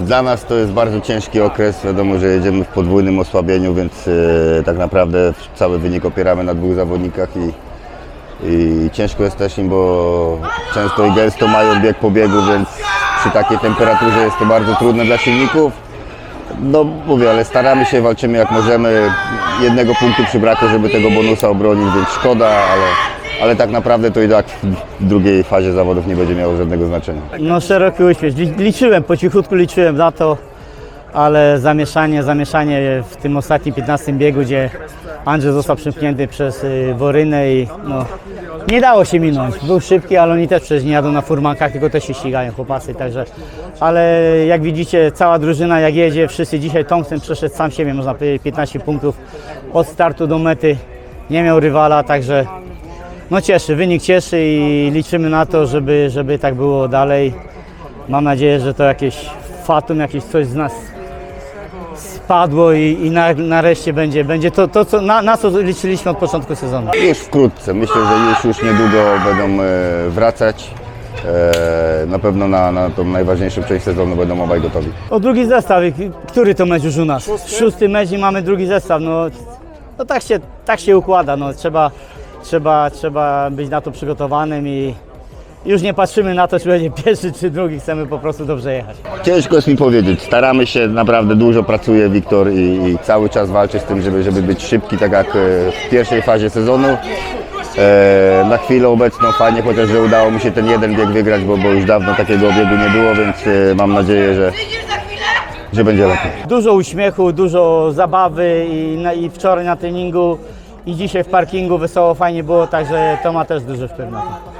Dla nas to jest bardzo ciężki okres. Wiadomo, że jedziemy w podwójnym osłabieniu, więc e, tak naprawdę cały wynik opieramy na dwóch zawodnikach i, i ciężko jest też im, bo często i gęsto mają bieg po biegu, więc przy takiej temperaturze jest to bardzo trudne dla silników. No mówię, ale staramy się, walczymy jak możemy. Jednego punktu przybrakło, żeby tego bonusa obronić, więc szkoda, ale, ale tak naprawdę to i tak w drugiej fazie zawodów nie będzie miało żadnego znaczenia. No szeroki uśmiech. Li- Liczyłem, po cichutku liczyłem na to, ale zamieszanie, zamieszanie w tym ostatnim 15 biegu, gdzie Andrzej został przypchnięty przez y, Worynę i no, nie dało się minąć. Był szybki, ale oni też przecież nie jadą na furmankach, tylko też się ścigają chłopacy, także ale jak widzicie cała drużyna jak jedzie, wszyscy dzisiaj Thompson przeszedł sam siebie, można powiedzieć 15 punktów od startu do mety, nie miał rywala, także no cieszy, wynik cieszy i liczymy na to, żeby, żeby tak było dalej. Mam nadzieję, że to jakieś fatum, jakieś coś z nas spadło i, i na, nareszcie będzie, będzie to, to co, na, na co liczyliśmy od początku sezonu. Już wkrótce, myślę, że już, już niedługo będą e, wracać. E, na pewno na, na tą najważniejszą część sezonu będą obaj gotowi. O drugi zestaw, i który to mecz już u nas? Szósty mecz i mamy drugi zestaw, no, no tak, się, tak się układa, no, trzeba, trzeba, trzeba być na to przygotowanym i już nie patrzymy na to, czy będzie pierwszy czy drugi, chcemy po prostu dobrze jechać. Ciężko jest mi powiedzieć. Staramy się, naprawdę dużo pracuje Wiktor i, i cały czas walczy z tym, żeby, żeby być szybki, tak jak e, w pierwszej fazie sezonu. E, na chwilę obecną fajnie, chociaż że udało mi się ten jeden bieg wygrać, bo, bo już dawno takiego biegu nie było, więc e, mam nadzieję, że, że będzie lepiej. Dużo uśmiechu, dużo zabawy i, na, i wczoraj na treningu i dzisiaj w parkingu wesoło, fajnie było, także to ma też duży wpływ na to.